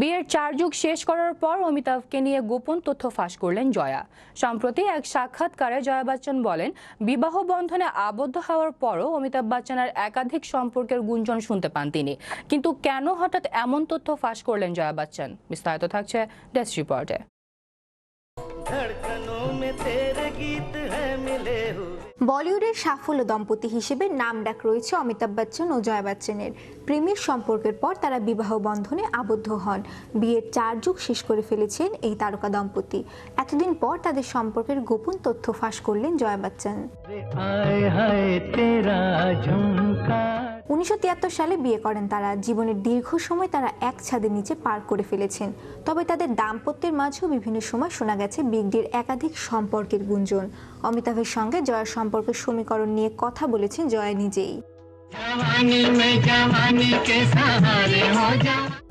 বিয়ের চার যুগ শেষ করার পর অমিতাভকে নিয়ে গোপন তথ্য ফাঁস করলেন জয়া। সম্প্রতি এক সাক্ষাৎকারে জয়া বচ্চন বলেন, বিবাহ বন্ধনে আবদ্ধ হওয়ার পরও অমিতাভ বচ্চনের একাধিক সম্পর্কের গুঞ্জন শুনতে পান তিনি। কিন্তু কেন হঠাৎ এমন তথ্য ফাঁস করলেন জয়া বচ্চন? বিস্তারিত থাকছে ডেস্ক রিপোর্টে धड़कनों में तेरे गीत है मिले हुए বলিউডের সাফল্য দম্পতি হিসেবে নাম ডাক রয়েছে অমিতাভ বচ্চন ও জয়া বচ্চনের প্রেমের সম্পর্কের পর তারা বিবাহ বন্ধনে আবদ্ধ হন বিয়ের চার যুগ শেষ করে ফেলেছেন এই তারকা দম্পতি এতদিন পর তাদের সম্পর্কের গোপন তথ্য ফাঁস করলেন জয়া বচ্চন উনিশশো সালে বিয়ে করেন তারা। জীবনের দীর্ঘ সময় তারা এক ছাদের নিচে পার করে ফেলেছেন। তবে তাদের দাম্পত্যের মাঝেও বিভিন্ন সময় শোনা গেছে বিগডির একাধিক সম্পর্কের গুঞ্জন। অমিতাভের সঙ্গে জয়ার সম্পর্কের সমীকরণ নিয়ে কথা বলেছেন জয়া নিজেই।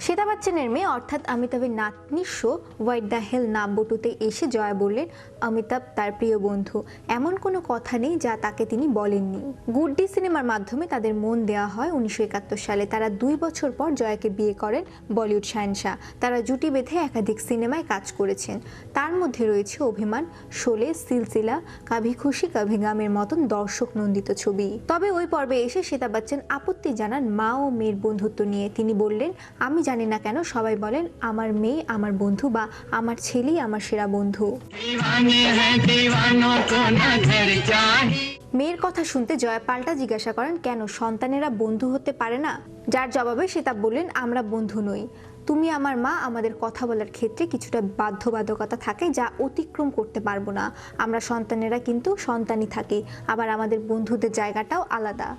সীতা বাচ্চনের মেয়ে, অর্থাৎ অমিতাভের নাতনি শো হোয়াইট দ্য হেল নাম বটুতে এসে জয়া বললেন, অমিতাভ, তার প্রিয় বন্ধু, এমন কোনো কথা নেই যা তাকে তিনি বলেননি। গুড সিনেমার মাধ্যমে তাদের মন দেওয়া হয় উনিশশো একাত্তর সালে। তারা দুই বছর পর জয়াকে বিয়ে করেন বলিউড শাহনশাহ তারা জুটি বেঁধে একাধিক সিনেমায় কাজ করেছেন। তার মধ্যে রয়েছে অভিমান, শোলে, সিলসিলা, কাভি খুশি, কাভি গামের মতন দর্শক নন্দিত ছবি। তবে ওই পর্বে এসে অমিতাভ বচ্চন আপত্তি জানান মা ও মেয়ের বন্ধুত্ব নিয়ে। তিনি বললেন আমি জানি না কেন সবাই বলেন আমার মেয়ে আমার বন্ধু বা আমার ছেলেই আমার সেরা বন্ধু। মেয়ের কথা শুনতে জয়া পাল্টা জিজ্ঞাসা করেন কেন সন্তানেরা বন্ধু হতে পারে না? যার জবাবে সে তা বললেন আমরা বন্ধু নই। তুমি আমার মা আমাদের কথা বলার ক্ষেত্রে কিছুটা বাধ্যবাধকতা থাকে যা অতিক্রম করতে পারব না। আমরা সন্তানেরা কিন্তু সন্তানই থাকি আবার আমাদের বন্ধুদের জায়গাটাও আলাদা।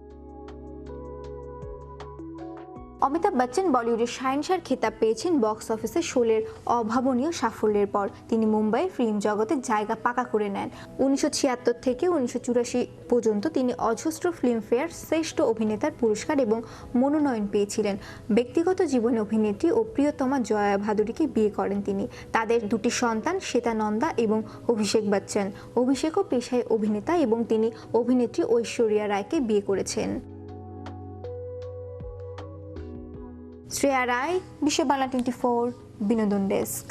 অমিতাভ বচ্চন বলিউডের শাহিনশার খেতাব পেয়েছেন বক্স অফিসে শোলের অভাবনীয় সাফল্যের পর। তিনি মুম্বাই ফিল্ম জগতে জায়গা পাকা করে নেন। উনিশশো ছিয়াত্তর থেকে উনিশশো চুরাশি পর্যন্ত তিনি অজস্র ফিল্মফেয়ার, শ্রেষ্ঠ অভিনেতার পুরস্কার এবং মনোনয়ন পেয়েছিলেন। ব্যক্তিগত জীবনে অভিনেত্রী ও প্রিয়তমা জয়া ভাদুরীকে বিয়ে করেন তিনি। তাদের দুটি সন্তান শ্বেতা নন্দা এবং অভিষেক বচ্চন। অভিষেকও পেশায় অভিনেতা এবং তিনি অভিনেত্রী ঐশ্বরিয়া রায়কে বিয়ে করেছেন। শ্রেয়া রায় বিশ্ব বাংলা টোয়েন্টি ফোর বিনোদন ডেস্ক।